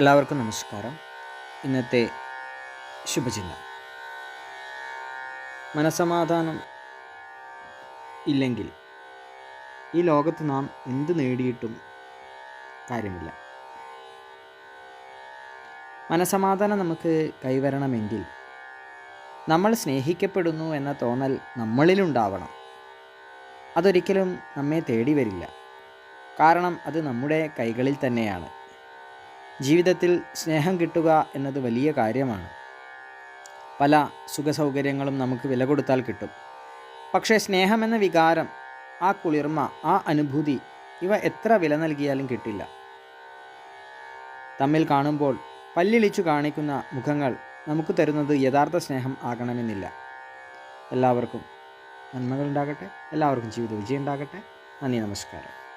എല്ലാവർക്കും നമസ്കാരം. ഇന്നത്തെ ശുഭചിന്ത. മനസമാധാനം ഇല്ലെങ്കിൽ ഈ ലോകത്ത് നാം എന്ത് നേടിയിട്ടും കാര്യമില്ല. മനസമാധാനം നമുക്ക് കൈവരണമെങ്കിൽ നമ്മൾ സ്നേഹിക്കപ്പെടുന്നു എന്ന തോന്നൽ നമ്മളിലുണ്ടാവണം. അതൊരിക്കലും നമ്മെ തേടി വരില്ല. കാരണം അത് നമ്മുടെ കൈകളിൽ തന്നെയാണ്. ജീവിതത്തിൽ സ്നേഹം കിട്ടുക എന്നത് വലിയ കാര്യമാണ്. പല സുഖസൗകര്യങ്ങളും നമുക്ക് വില കൊടുത്താൽ കിട്ടും. പക്ഷേ സ്നേഹമെന്ന വികാരം ആ കുളിർമ ആ അനുഭൂതി ഇവ എത്ര വില നൽകിയാലും കിട്ടില്ല. തമ്മിൽ കാണുമ്പോൾ പല്ലിളിച്ചു കാണിക്കുന്ന മുഖങ്ങൾ നമുക്ക് തരുന്നത് യഥാർത്ഥ സ്നേഹം ആകണമെന്നില്ല. എല്ലാവർക്കും നന്മകൾ ഉണ്ടാകട്ടെ. എല്ലാവർക്കും ജീവിത വിജയം ഉണ്ടാകട്ടെ. നന്ദി നമസ്കാരം.